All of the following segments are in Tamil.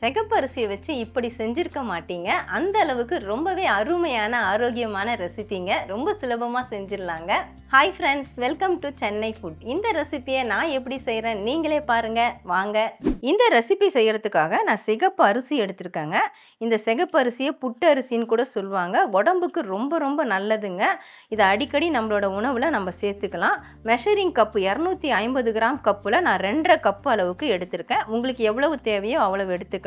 சிகப்பு அரிசியை வச்சு இப்படி செஞ்சுருக்க மாட்டீங்க. அந்த அளவுக்கு ரொம்பவே அருமையான ஆரோக்கியமான ரெசிபிங்க. ரொம்ப சுலபமாக செஞ்சிடலாங்க. Hi friends welcome to Chennai food இந்த ரெசிபியை நான் எப்படி செய்கிறேன் நீங்களே பாருங்க. வாங்க. இந்த ரெசிபி செய்கிறதுக்காக நான் சிகப்பு அரிசி எடுத்திருக்கேங்க. இந்த சிகப்பு அரிசியை புட்டு அரிசின்னு கூட சொல்லுவாங்க. உடம்புக்கு ரொம்ப ரொம்ப நல்லதுங்க. இதை அடிக்கடி நம்மளோட உணவில் நம்ம சேர்த்துக்கலாம். மெஷரிங் கப்பு இரநூத்தி ஐம்பது கிராம் கப்பில் நான் ரெண்டரை கப்பு அளவுக்கு எடுத்திருக்கேன். உங்களுக்கு எவ்வளவு தேவையோ அவ்வளவு எடுத்துக்கலாம்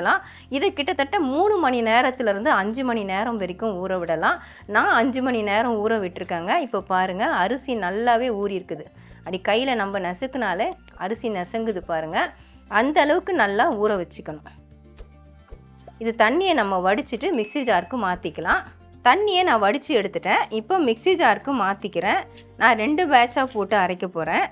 இதை கிட்டத்தட்ட மூணு மணி நேரத்துலேருந்து அஞ்சு மணி நேரம் வரைக்கும் ஊற விடலாம். நான் அஞ்சு மணி நேரம் ஊற விட்டுருக்கேங்க. இப்போ பாருங்கள் அரிசி நல்லாவே ஊறி இருக்குது அப்படி கையில் நம்ம நசுக்குனாலே அரிசி நெசங்குது பாருங்கள் அந்த அளவுக்கு நல்லா ஊற வச்சுக்கணும். இது தண்ணியை நம்ம வடிச்சிட்டு மிக்ஸி ஜாருக்கு மாற்றிக்கலாம் தண்ணியை நான் வடித்து எடுத்துட்டேன். இப்போ மிக்ஸி ஜாருக்கு மாற்றிக்கிறேன் நான் ரெண்டு பேட்சாக போட்டு அரைக்க போகிறேன்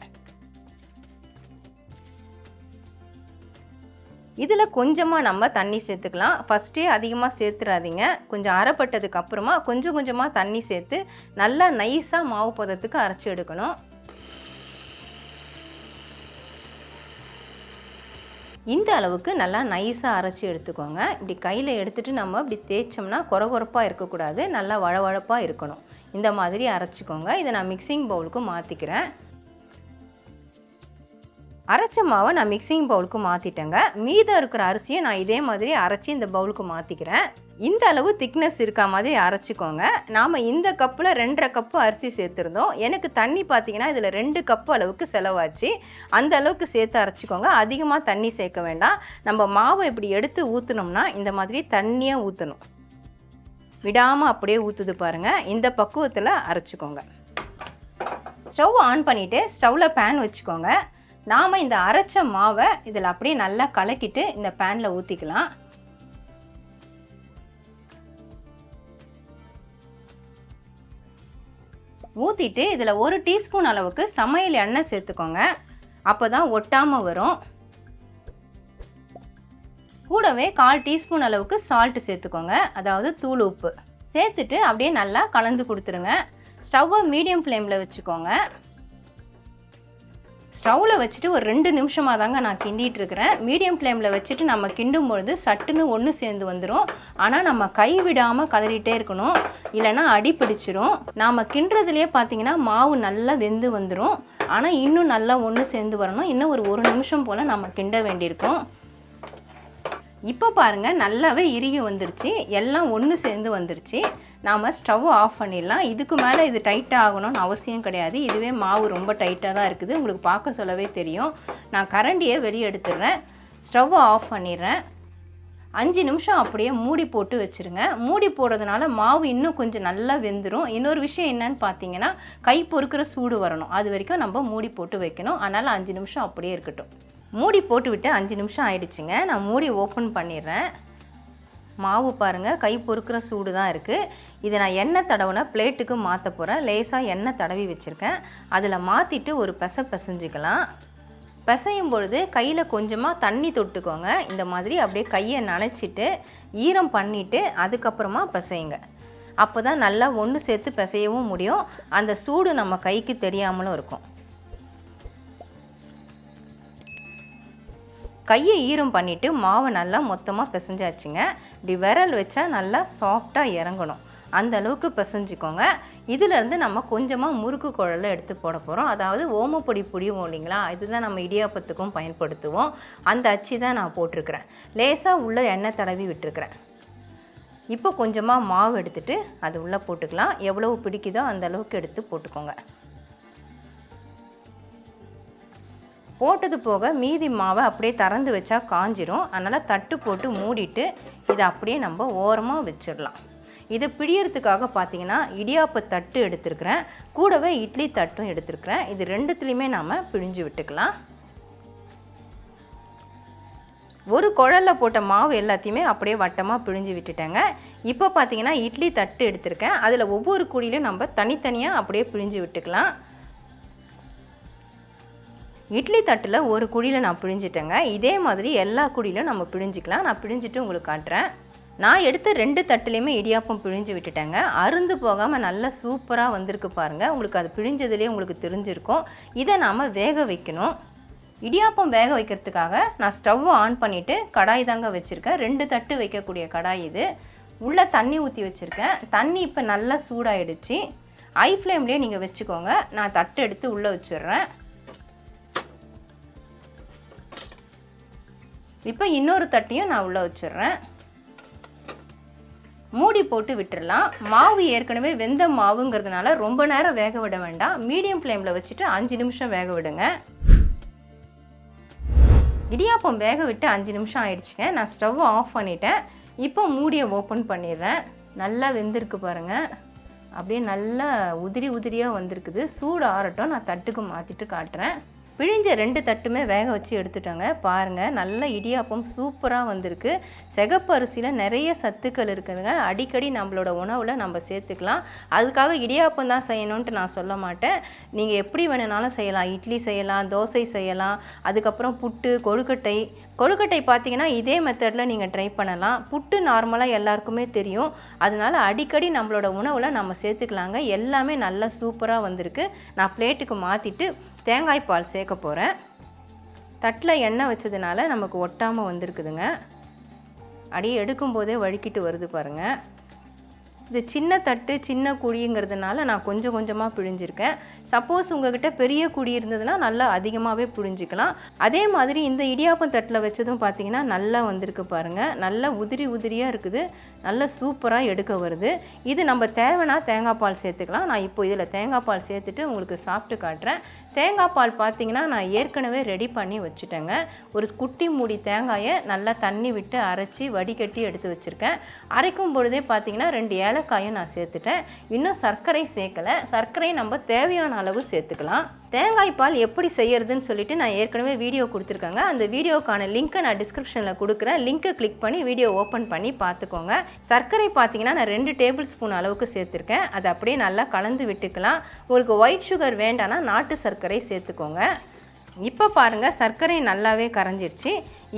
இதில் கொஞ்சமாக நம்ம தண்ணி சேர்த்துக்கலாம். ஃபஸ்ட்டே அதிகமாக சேர்த்துறாதீங்க. கொஞ்சம் அரைப்பட்டதுக்கு அப்புறமா கொஞ்சம் கொஞ்சமாக தண்ணி சேர்த்து நல்லா நைஸாக மாவு பதத்துக்கு அரைச்சி எடுக்கணும். இந்த அளவுக்கு நல்லா நைஸாக அரைச்சி எடுத்துக்கோங்க. இப்படி கையில் எடுத்துகிட்டு நம்ம இப்படி தேய்ச்சோம்னா குறகுறப்பாக இருக்கக்கூடாது. நல்லா வழவழப்பாக இருக்கணும். இந்த மாதிரி அரைச்சிக்கோங்க. இதை நான் மிக்சிங் பவுலுக்கு மாற்றிக்கிறேன் அரைச்ச மாவை நான் மிக்சிங் பவுலுக்கு மாற்றிட்டேங்க மீதம் இருக்கிற அரிசியை நான் இதே மாதிரி அரைச்சி இந்த பவுலுக்கு மாற்றிக்கிறேன் இந்த அளவு திக்னஸ் இருக்கா மாதிரி அரைச்சிக்கோங்க. நாம் இந்த கப்பில் ரெண்டரை கப்பு அரிசி சேர்த்துருந்தோம். எனக்கு தண்ணி பார்த்தீங்கன்னா இதில் ரெண்டு கப்பு அளவுக்கு செலவாச்சு. அந்த அளவுக்கு சேர்த்து அரைச்சிக்கோங்க. அதிகமாக தண்ணி சேர்க்க வேண்டாம். நம்ம மாவை இப்படி எடுத்து ஊற்றினோம்னா இந்த மாதிரி தண்ணியாக ஊற்றணும் விடாமல் அப்படியே ஊற்றுது பாருங்கள் இந்த பக்குவத்தில் அரைச்சிக்கோங்க. ஸ்டவ் ஆன் பண்ணிவிட்டு ஸ்டவ்வில் பேன் வச்சுக்கோங்க. நாம் இந்த அரைச்ச மாவை இதில் அப்படியே நல்லா கலக்கிட்டு இந்த பேனில் ஊற்றிக்கலாம் ஊற்றிட்டு இதில் ஒரு டீஸ்பூன் அளவுக்கு சமையல் எண்ணெய் சேர்த்துக்கோங்க. அப்போ தான் ஒட்டாமல் வரும். கூடவே கால் டீஸ்பூன் அளவுக்கு சால்ட்டு சேர்த்துக்கோங்க. அதாவது தூள் உப்பு. சேர்த்துட்டு அப்படியே நல்லா கலந்து கொடுத்துருங்க. ஸ்டவ்வை மீடியம் ஃப்ளேமில் வச்சுக்கோங்க. ஸ்டவ்வில் வச்சுட்டு ஒரு ரெண்டு நிமிஷமாக தாங்க நான் கிண்டிகிட்டு இருக்கிறேன் மீடியம் ஃப்ளேமில் வச்சுட்டு நம்ம கிண்டும் பொழுது சட்டுன்னு ஒன்று சேர்ந்து வந்துடும் ஆனால் நம்ம கை விடாமல் கலரிட்டே இருக்கணும். இல்லைன்னா அடி பிடிச்சிரும். நாம் கிண்டுறதுலேயே பார்த்தீங்கன்னா மாவு நல்லா வெந்து வந்துடும் ஆனால் இன்னும் நல்லா ஒன்று சேர்ந்து வரணும். இன்னும் ஒரு ஒரு நிமிஷம் போல் நம்ம கிண்ட வேண்டியிருக்கும். இப்போ பாருங்கள் நல்லாவே இறுகி வந்துருச்சு. எல்லாம் ஒன்று சேர்ந்து வந்துருச்சு. நாம் ஸ்டவ் ஆஃப் பண்ணிடலாம். இதுக்கு மேலே இது டைட்டாக ஆகணும்னு அவசியம் கிடையாது. இதுவே மாவு ரொம்ப டைட்டாக தான் இருக்குது. உங்களுக்கு பார்க்க சொல்லவே தெரியும். நான் கரண்டியை வெளியே எடுத்துடுறேன். ஸ்டவ்வை ஆஃப் பண்ணிடுறேன். அஞ்சு நிமிஷம் அப்படியே மூடி போட்டு வச்சுருங்க. மூடி போடுறதுனால மாவு இன்னும் கொஞ்சம் நல்லா வெந்துடும் இன்னொரு விஷயம் என்னன்னு பார்த்தீங்கன்னா கை பொறுக்கிற சூடு வரணும். அது வரைக்கும் நம்ம மூடி போட்டு வைக்கணும். அதனால் அஞ்சு நிமிஷம் அப்படியே இருக்கட்டும். மூடி போட்டுவிட்டு அஞ்சு நிமிஷம் ஆயிடுச்சுங்க. நான் மூடி ஓப்பன் பண்ணிடுறேன். மாவு பாருங்கள் கை பொறுக்கிற சூடு தான் இருக்குது இதை நான் எண்ணெய் தடவுனா பிளேட்டுக்கு மாற்ற போகிறேன் லேசாக எண்ணெய் தடவி வச்சுருக்கேன். அதில் மாற்றிட்டு ஒரு பெசை பிசைஞ்சிக்கலாம். பிசையும் பொழுது கையில் கொஞ்சமாக தண்ணி தொட்டுக்கோங்க. இந்த மாதிரி அப்படியே கையை நனைச்சிட்டு ஈரம் பண்ணிவிட்டு அதுக்கப்புறமா பிசையுங்க. அப்போ தான் நல்லா ஒன்று சேர்த்து பிசையவும் முடியும். அந்த சூடு நம்ம கைக்கு தெரியாமலும் இருக்கும். கையை ஈரம் பண்ணிவிட்டு மாவை நல்லா மொத்தமாக பிசைஞ்சாச்சுங்க. இப்படி விரல் வச்சா நல்லா சாஃப்டாக இறங்கணும். அந்த அளவுக்கு பிசைஞ்சிக்கோங்க. இதிலேருந்து நம்ம கொஞ்சமாக முறுக்கு குழலை எடுத்து போட போகிறோம் அதாவது ஓமப்பொடி புடிவோம் இல்லைங்களா? இதுதான் நம்ம இடியாப்பத்துக்கும் பயன்படுத்துவோம். அந்த அச்சு தான் நான் போட்டிருக்கிறேன். லேசாக உள்ள எண்ணெய் தடவி விட்டுருக்கிறேன். இப்போ கொஞ்சமாக மாவு எடுத்துகிட்டு அது உள்ளே போட்டுக்கலாம். எவ்வளவு பிடிக்குதோ அந்த அளவுக்கு எடுத்து போட்டுக்கோங்க. போட்டது போக மீதி மாவை அப்படியே திறந்து வச்சா காஞ்சிரும். அதனால் தட்டு போட்டு மூடிட்டு இதை அப்படியே நம்ம ஓரமாக வச்சிடலாம். இதை பிடியறதுக்காக பார்த்தீங்கன்னா இடியாப்ப தட்டு எடுத்துருக்கிறேன். கூடவே இட்லி தட்டும் எடுத்துருக்கிறேன். இது ரெண்டுத்துலேயுமே நாம் பிழிஞ்சு விட்டுக்கலாம். ஒரு குழலில் போட்ட மாவு எல்லாத்தையுமே அப்படியே வட்டமாக பிழிஞ்சு விட்டுட்டேங்க. இப்போ பார்த்தீங்கன்னா இட்லி தட்டு எடுத்திருக்கேன். அதில் ஒவ்வொரு குழியிலும் நம்ம தனித்தனியாக அப்படியே பிழிஞ்சு விட்டுக்கலாம். இட்லி தட்டில் ஒரு குழியில் நான் பிழிஞ்சிட்டேங்க. இதே மாதிரி எல்லா குழியிலும் நம்ம பிழிஞ்சிக்கலாம். நான் பிழிஞ்சிட்டு உங்களுக்கு காட்டுறேன். நான் எடுத்த ரெண்டு தட்டுலேயுமே இடியாப்பம் பிழிஞ்சு விட்டுட்டேங்க. அருந்து போகாமல் நல்லா சூப்பராக வந்திருக்கு பாருங்கள் உங்களுக்கு அது பிழிஞ்சதுலேயே உங்களுக்கு தெரிஞ்சிருக்கும். இதை நாம் வேக வைக்கணும். இடியாப்பம் வேக வைக்கிறதுக்காக நான் ஸ்டவ் ஆன் பண்ணிவிட்டு கடாய் தாங்க வச்சுருக்கேன். ரெண்டு தட்டு வைக்கக்கூடிய கடாய் இது. உள்ளே தண்ணி ஊற்றி வச்சுருக்கேன். தண்ணி இப்போ நல்லா சூடாயிடுச்சு. ஐ ஃப்ளேம்லேயே நீங்கள் வச்சுக்கோங்க. நான் தட்டு எடுத்து உள்ளே வச்சிடுறேன். இப்போ இன்னொரு தட்டையும் நான் உள்ளே வச்சிடுறேன். மூடி போட்டு விட்டுடலாம் மாவு ஏற்கனவே வெந்த மாவுங்கிறதுனால ரொம்ப நேரம் வேக விட வேண்டாம். மீடியம் ஃப்ளேமில் வச்சுட்டு அஞ்சு நிமிஷம் வேக விடுங்க. இடியாப்பம் வேக விட்டு அஞ்சு நிமிஷம் ஆயிடுச்சுங்க. நான் ஸ்டவ் ஆஃப் பண்ணிட்டேன். இப்போ மூடியை ஓப்பன் பண்ணிடுறேன். நல்லா வெந்திருக்கு பாருங்கள் அப்படியே நல்லா உதிரி உதிரியாக வந்திருக்குது. சூடு ஆறட்டும். நான் தட்டுக்கு மாற்றிட்டு காட்டுறேன். பிழிஞ்ச ரெண்டு தட்டுமே வேக வச்சு எடுத்துட்டோங்க. பாருங்கள் நல்ல இடியாப்பம் சூப்பராக வந்திருக்கு. சிகப்பு அரிசியில் நிறைய சத்துக்கள் இருக்குதுங்க. அடிக்கடி நம்மளோட உணவில் நம்ம சேர்த்துக்கலாம். அதுக்காக இடியாப்பம் தான் செய்யணுன்ட்டு நான் சொல்ல மாட்டேன். நீங்கள் எப்படி வேணுனாலும் செய்யலாம். இட்லி செய்யலாம் தோசை செய்யலாம். அதுக்கப்புறம் புட்டு கொழுக்கட்டை கொழுக்கட்டை பார்த்தீங்கன்னா இதே மெத்தடில் நீங்கள் ட்ரை பண்ணலாம். புட்டு நார்மலாக எல்லாருக்குமே தெரியும். அதனால் அடிக்கடி நம்மளோட உணவில் நம்ம சேர்த்துக்கலாங்க. எல்லாமே நல்லா சூப்பராக வந்திருக்கு. நான் பிளேட்டுக்கு மாற்றிட்டு தேங்காய் பால் சேர்க்க போகிறேன் தட்டில் எண்ணெய் வச்சதுனால நமக்கு ஒட்டாமல் வந்திருக்குதுங்க. அப்படியே எடுக்கும்போதே வழுக்கிட்டு வருது பாருங்கள் இது சின்ன தட்டு சின்ன குழிங்கிறதுனால நான் கொஞ்சம் கொஞ்சமாக பிழிஞ்சிருக்கேன். சப்போஸ் உங்ககிட்ட பெரிய குழி இருந்ததுன்னா நல்லா அதிகமாகவே பிழிஞ்சிக்கலாம். அதே மாதிரி இந்த இடியாப்பம் தட்டில் வச்சதும் பார்த்தீங்கன்னா நல்லா வந்திருக்கு பாருங்கள் நல்லா உதிரி உதிரியாக இருக்குது. நல்லா சூப்பராக எடுக்க வருது. இது நம்ம தேவைன்னா தேங்காய் பால் சேர்த்துக்கலாம். நான் இப்போ இதில் தேங்காய் பால் சேர்த்துட்டு உங்களுக்கு சாப்பிட்டு காட்டுறேன். தேங்காய் பால் பார்த்தீங்கன்னா நான் ஏற்கனவே ரெடி பண்ணி வச்சுட்டேங்க. ஒரு குட்டி மூடி தேங்காயை நல்லா தண்ணி விட்டு அரைச்சி வடிகட்டி எடுத்து வச்சுருக்கேன். அரைக்கும் பொழுதே பார்த்தீங்கன்னா ரெண்டு ஏலக்காயும் நான் சேர்த்துட்டேன். இன்னும் சர்க்கரை சேர்க்கலை. சர்க்கரை நம்ம தேவையான அளவு சேர்த்துக்கலாம். தேங்காய் பால் எப்படி செய்யறதுன்னு சொல்லிட்டு நான் ஏற்கனவே வீடியோ கொடுத்துருக்கேங்க. அந்த வீடியோக்கான லிங்க்கை நான் டிஸ்கிரிப்ஷனில் கொடுக்குறேன். லிங்க்கை கிளிக் பண்ணி வீடியோ ஓப்பன் பண்ணி பார்த்துக்கோங்க. சர்க்கரை பார்த்தீங்கன்னா நான் ரெண்டு டேபிள் ஸ்பூன் அளவுக்கு சேர்த்துருக்கேன். அதை அப்படியே நல்லா கலந்து விட்டுக்கலாம். உங்களுக்கு ஒயிட் சுகர் வேண்டாம்னா நாட்டு சர்க்கரை சேர்த்துக்கோங்க. இப்போ பாருங்கள் சர்க்கரை நல்லாவே கரைஞ்சிருச்சு.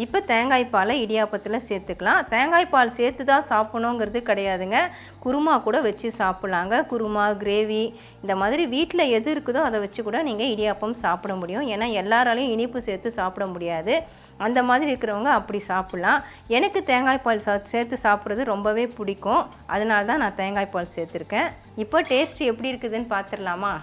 இப்போ தேங்காய் பாலை இடியாப்பத்தில் சேர்த்துக்கலாம். தேங்காய் பால் சேர்த்து தான் சாப்பிடணுங்கிறது கிடையாதுங்க. குருமா கூட வச்சு சாப்பிட்லாங்க. குருமா கிரேவி இந்த மாதிரி வீட்டில் எது இருக்குதோ அதை வச்சு கூட நீங்கள் இடியாப்பம் சாப்பிட முடியும். ஏன்னா எல்லாராலையும் இனிப்பு சேர்த்து சாப்பிட முடியாது. அந்த மாதிரி இருக்கிறவங்க அப்படி சாப்பிட்லாம். எனக்கு தேங்காய் பால் சா சேர்த்து சாப்பிட்றது ரொம்பவே பிடிக்கும். அதனால தான் நான் தேங்காய் பால் சேர்த்துருக்கேன். இப்போ டேஸ்ட் எப்படி இருக்குதுன்னு பார்த்துடலாமா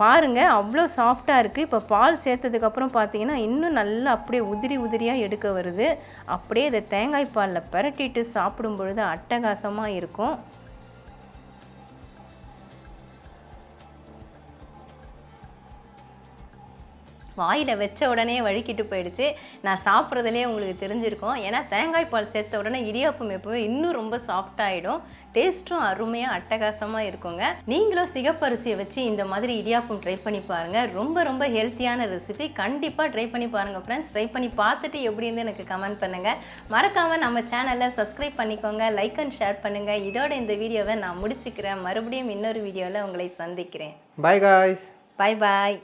பாருங்கள் அவ்வளோ சாஃப்டாக இருக்குது இப்போ பால் சேர்த்ததுக்கப்புறம் பார்த்தீங்கன்னா இன்னும் நல்லா அப்படியே உதிரி உதிரியாக எடுக்க வருது. அப்படியே இதை தேங்காய் பாலில் பரட்டிட்டு சாப்பிடும் பொழுது அட்டகாசமாக இருக்கும். வாயில் வச்ச உடனே வழுக்கிட்டு போயிடுச்சு. நான் சாப்பிட்றதுலேயே உங்களுக்கு தெரிஞ்சிருக்கும். ஏன்னா தேங்காய் பால் சேர்த்த உடனே இடியாப்பம் எப்பவுமே இன்னும் ரொம்ப சாஃப்டாகிடும் டேஸ்ட்டும் அருமையாக அட்டகாசமாக இருக்குங்க. நீங்களும் சிகப்பரிசியை வச்சு இந்த மாதிரி இடியாப்பம் ட்ரை பண்ணி பாருங்கள் ரொம்ப ரொம்ப ஹெல்த்தியான ரெசிபி கண்டிப்பாக ட்ரை பண்ணி பாருங்கள் ஃப்ரெண்ட்ஸ் ட்ரை பண்ணி பார்த்துட்டு எப்படி இருந்து எனக்கு கமெண்ட் பண்ணுங்கள் மறக்காமல் நம்ம சேனலை சப்ஸ்கிரைப் பண்ணிக்கோங்க. லைக் அண்ட் ஷேர் பண்ணுங்கள் இதோட இந்த வீடியோவை நான் முடிச்சுக்கிறேன். மறுபடியும் இன்னொரு வீடியோவில் உங்களை சந்திக்கிறேன். பாய் காய்ஸ் பாய் பாய்